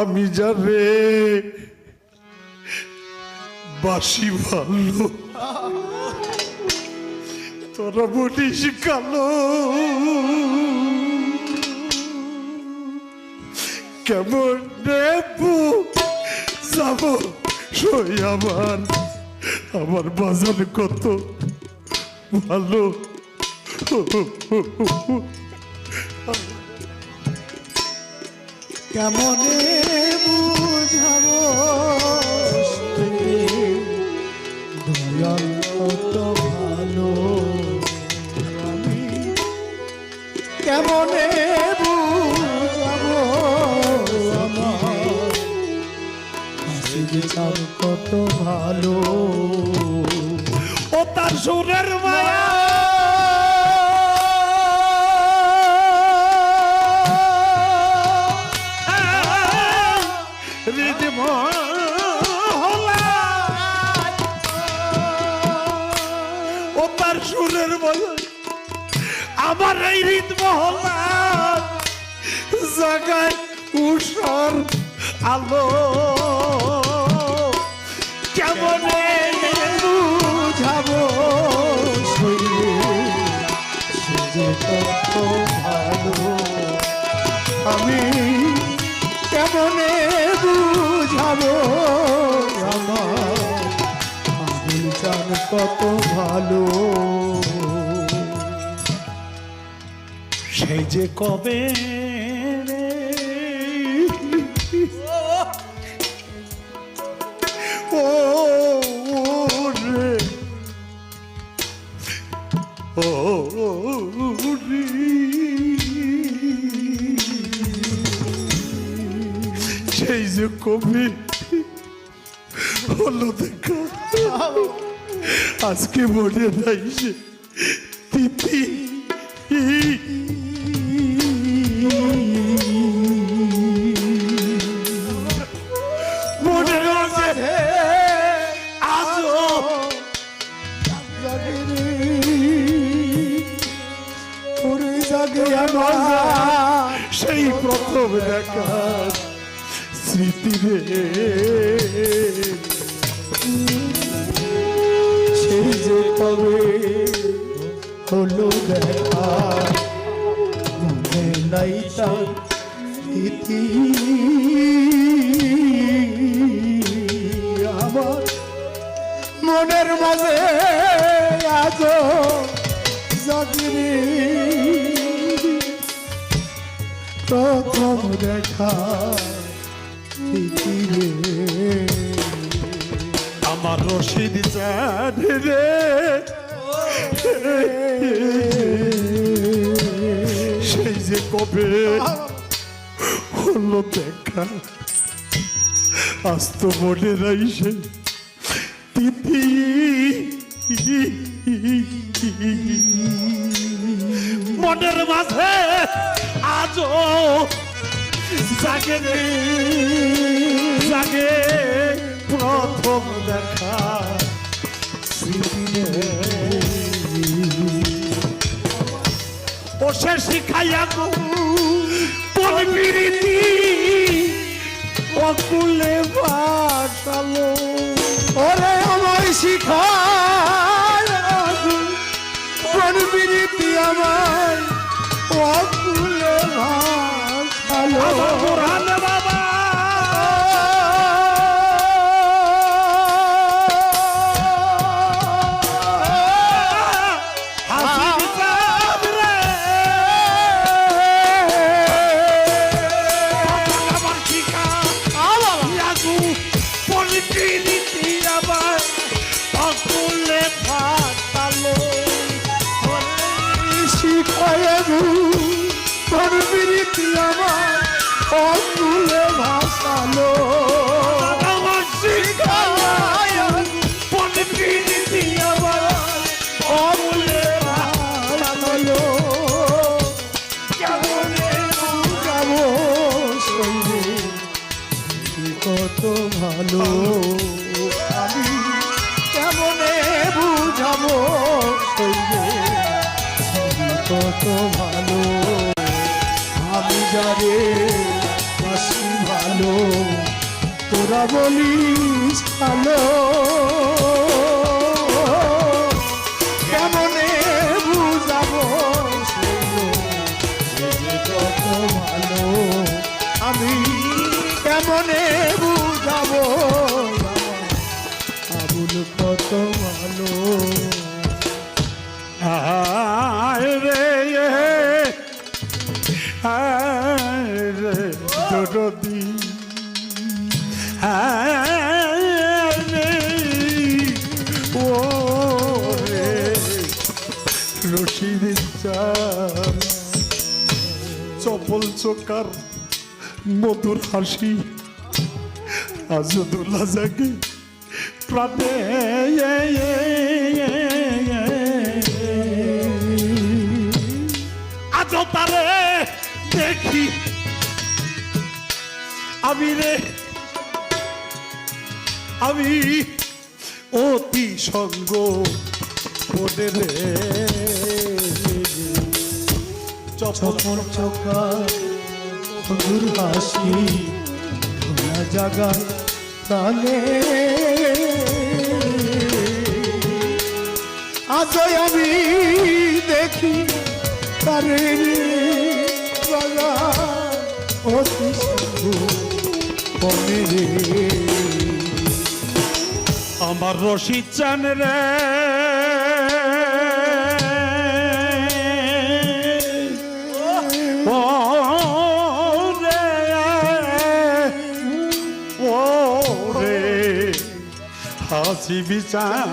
আমি যারে বাসি ভালো। তোরা বলিস কালো। কেমন নেবু? যাব সই আমার। আমার বাজার কত ভালো? কেমনে বুঝাবো সুরের বদল আমার এই হৃদ মহল্লা জাগায় উষর আলো। সেই যে কবে ও রে। ও সেই যে কবে হলো দেখা। আজকে মনে নাই সে তিথি। প্রথম দেখা স্মৃতি রে? সেই যে কবে হলো দেখা, মনে নাই তার ইতি আমার মনের মাঝে আজ প্রথম দেখা আমার রশিদ চাঁদ রে। সেই যে কবে হলো দেখা, আজ তো মনে নাই সে তিথি। মনের মাঝে আজও জাগে জাগে প্রথম দেখা ও শিখাইয়া গো পরিমিতি অকুলে বাসালো ওরে আমায় শিখায় বিরীতি ভালো। আমি কেমনে বুঝাবো কত ভালো। আমি যারে বাসি ভালো, তোরা বলিস ভালো। কেমনে বুঝাবো কত ভালো। আমি কেমনে বুঝাবো আবুল কত ভালো রে রে রে ও রে রশিদ চপল চোকার মধুর হাসি আজদুল্লাহ জাগে। প্রাণে আজ তারে দেখি। আমি রে, আমি অতি সঙ্গ বনে রে। চপল চপর হাসি। খোলা জাগা প্রাণে আজ আমি দেখি তারে আমার রশি চান রে। হাসি বিচার।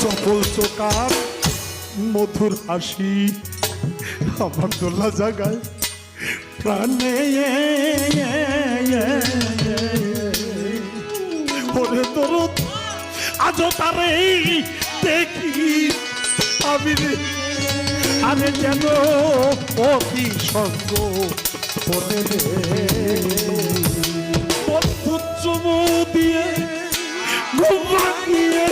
চপল চোকার, মধুর হাসি আমার দোলা জাগায়। প্রাণে ওরে তোর আজ তারে দেখি আমি আমি যেন অতি সঙ্গ পরে চুমু দিয়ে ঘুমা দিয়ে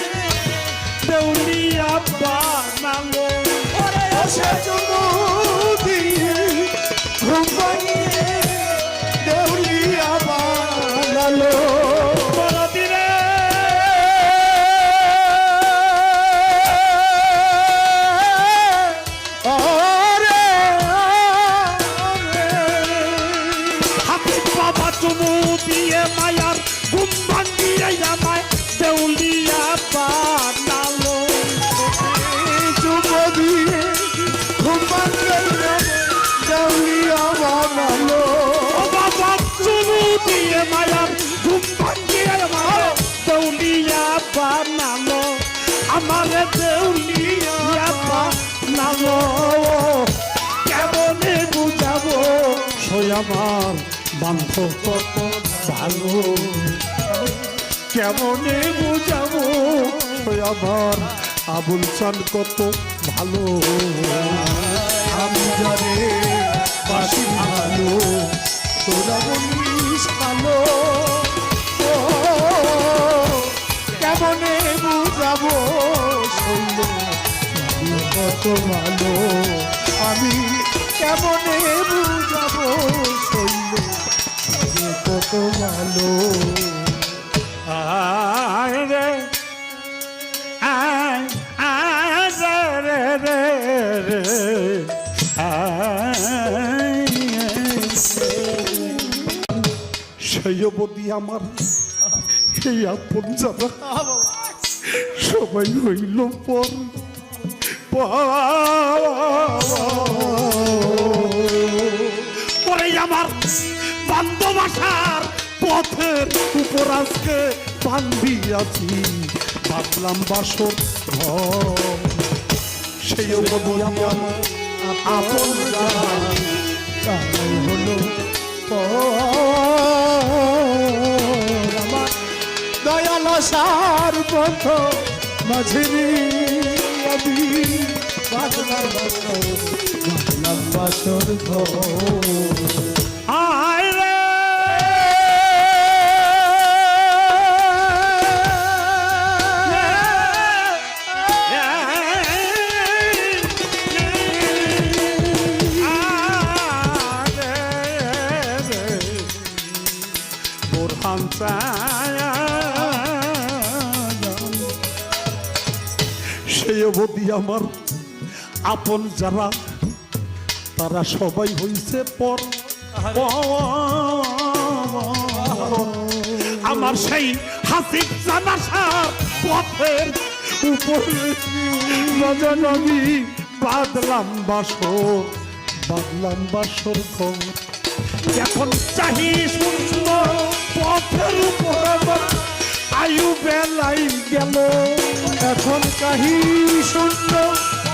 দেউলিয়া বানালো সে চুমু দিয়ে ঘুম ভাঙিয়ে দেউলিয়া দিয়ে মায়ার ঘুম ভাঙিয়ে আমায় দেউলিয়া বানালো দিয়ে ভাঙিয়ে দেউলিয়া বানালো। বাবা চুমু দিয়ে আমায় দেউলিয়া বানালো। আমার দেউলিয়া বানালো। কেমনে বুঝাবো? সই আমার বান্ধব। ভালো কেমনে বুঝাবো? আমার আবুল চান কত ভালো। আমি জানে বাসি ভালো তোরা বলিস ভালো। কেমনে বুঝাবো? কত ভালো। আমি কেমনে বুঝাবো? শৈল ভালো আয় রে, আয় আয় রে রে আয়। আমার এই আপন যারা সবাই হইল পর। পরে আসার পথের উপর আজকে বান্ধি আছি ভাবলাম বাসর সেই অবধি আপন হলো দয়াল সার পথ মাঝিরি আমি বাসর ঘর। আয় আপন যারা, তারা সবাই হইছে পর আমার সেই জানাসার পথের উপরে বাদলাম বাসর বাদলাম বাসর ঘর। এখন চাহি শূন্য পথের উপর আয়ু বেলাই গেল। এখন কাহি শূন্য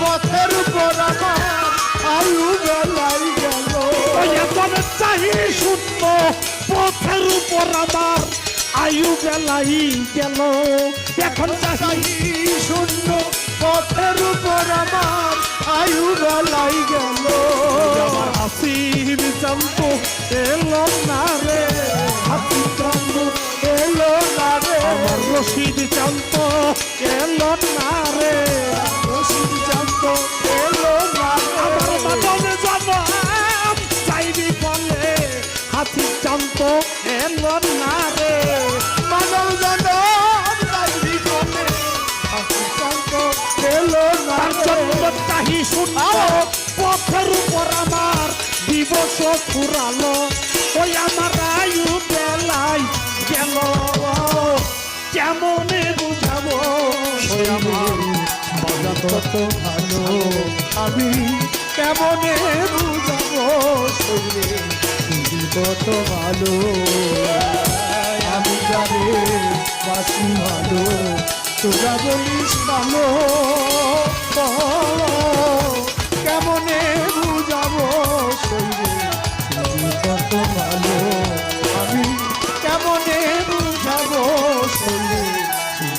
পথের উপর আমার আয়ু বেলাই গেল। এখন চাহি শূন্য পথের উপর আমার আয়ু বেলাই গেল। এখন চাহি শূন্য পথের উপর আমার আয়ু বেলাই গেল। আমার হাসির জানতো এলো না রে। হাসির জানতো এলো না রে। আমার রশিদ জানতো এলো না তার জন্য চাহি শূন্য পথের উপর আমার দিবস ফুরালো। ওই আমার আয়ু বেলাই গেল। কেমনে বুঝাবো? কত ভালো। আমি কেমনে বুঝাবো? কত ভালো। আমি জানে বাসি ভালো। তোরা বলিস ভালো কেমনে বুঝাবো তুমি কত ভালো, আমি কেমনে বুঝাবো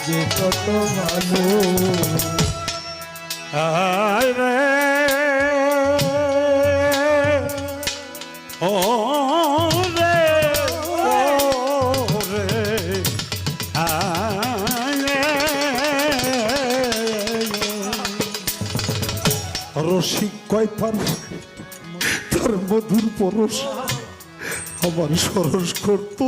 যে কত ভালো। আয় রসিক কয় তার তার মধুর পরশ আমার সরস করত।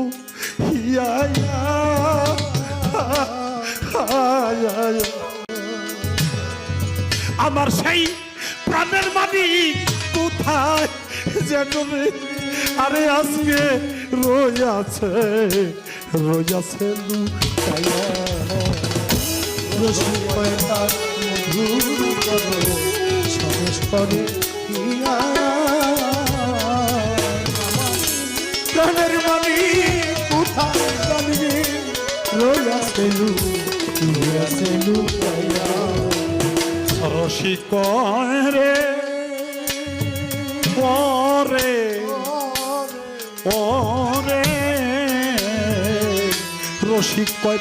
আমার সেই প্রাণের মালিক কোথায় যেন আরে আজকে রই আছে রই আছে। রসুন তার মধুর সরস করে। প্রাণের মানি কোথায় জানবি রোয়া সেলু রসিক কয়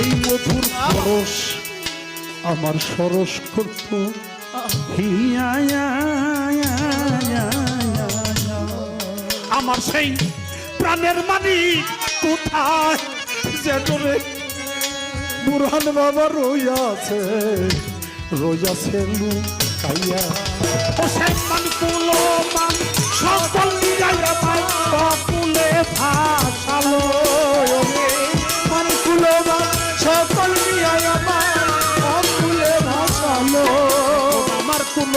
এই মধুর পরশ আমার সরস করত আমার সেই প্রাণের মালিক কোথায় বুরহান বাবা রইয়াছে লুকাইয়া ও সেই মান কুলো মান সকল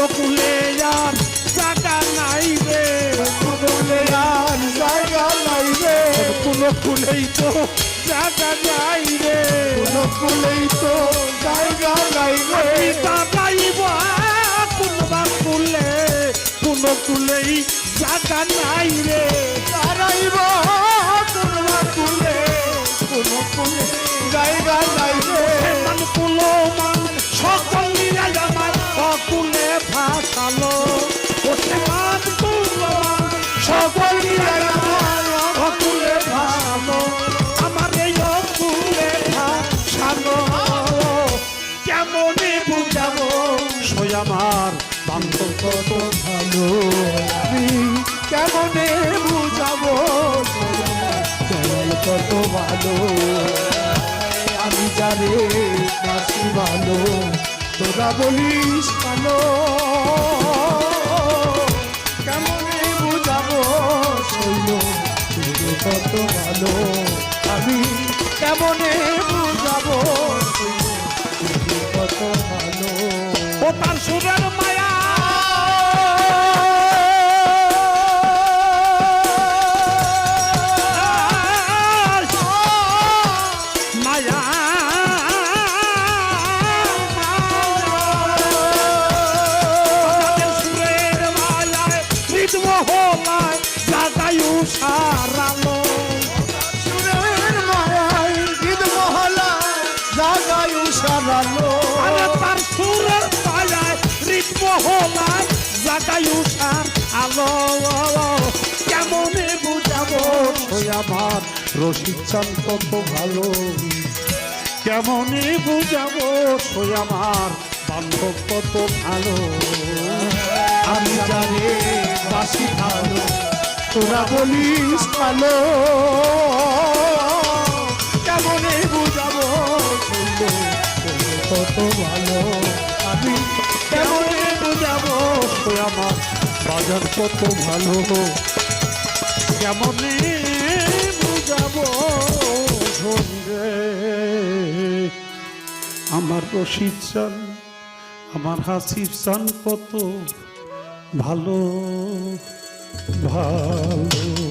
আমার কুলো কুলে আর জায়গা নাই রে। কুলে আর জায়গা নাই রে। কুলো কুলেই তো জায়গা নাই রে। কুলো কুলেই তো জায়গা নাই রে। পিতা যাইব কোনবা কুলে কোনো কুলেই জায়গা নাই রে। কোনো মান সকল সকল আমার এই অকুলে ভাসালো কেমনে বুঝাবো বান্ধব কত ভালো আমি কেমনে বুঝাবো কত ভালো আমি জানে নাচি ভালো। বলিস কত ভালো আমি কেমনে বুঝাবো? কত ভালো। ও তার সুরের মায়া। সারালো আমার রশিদ চান কত ভালো। কেমনে বুঝাবো ওই আমার বান্ধব কত ভালো। আমি জানি বাসি ভালো, তোরা বলিস ভালো। কেমনে বুঝাবো কত ভালো। আমি কেমনে বুঝাবো আমার বাজার কত ভালো। কেমনে আমার রশিদ চান আমার হাসির চান কত ভালো ভালো।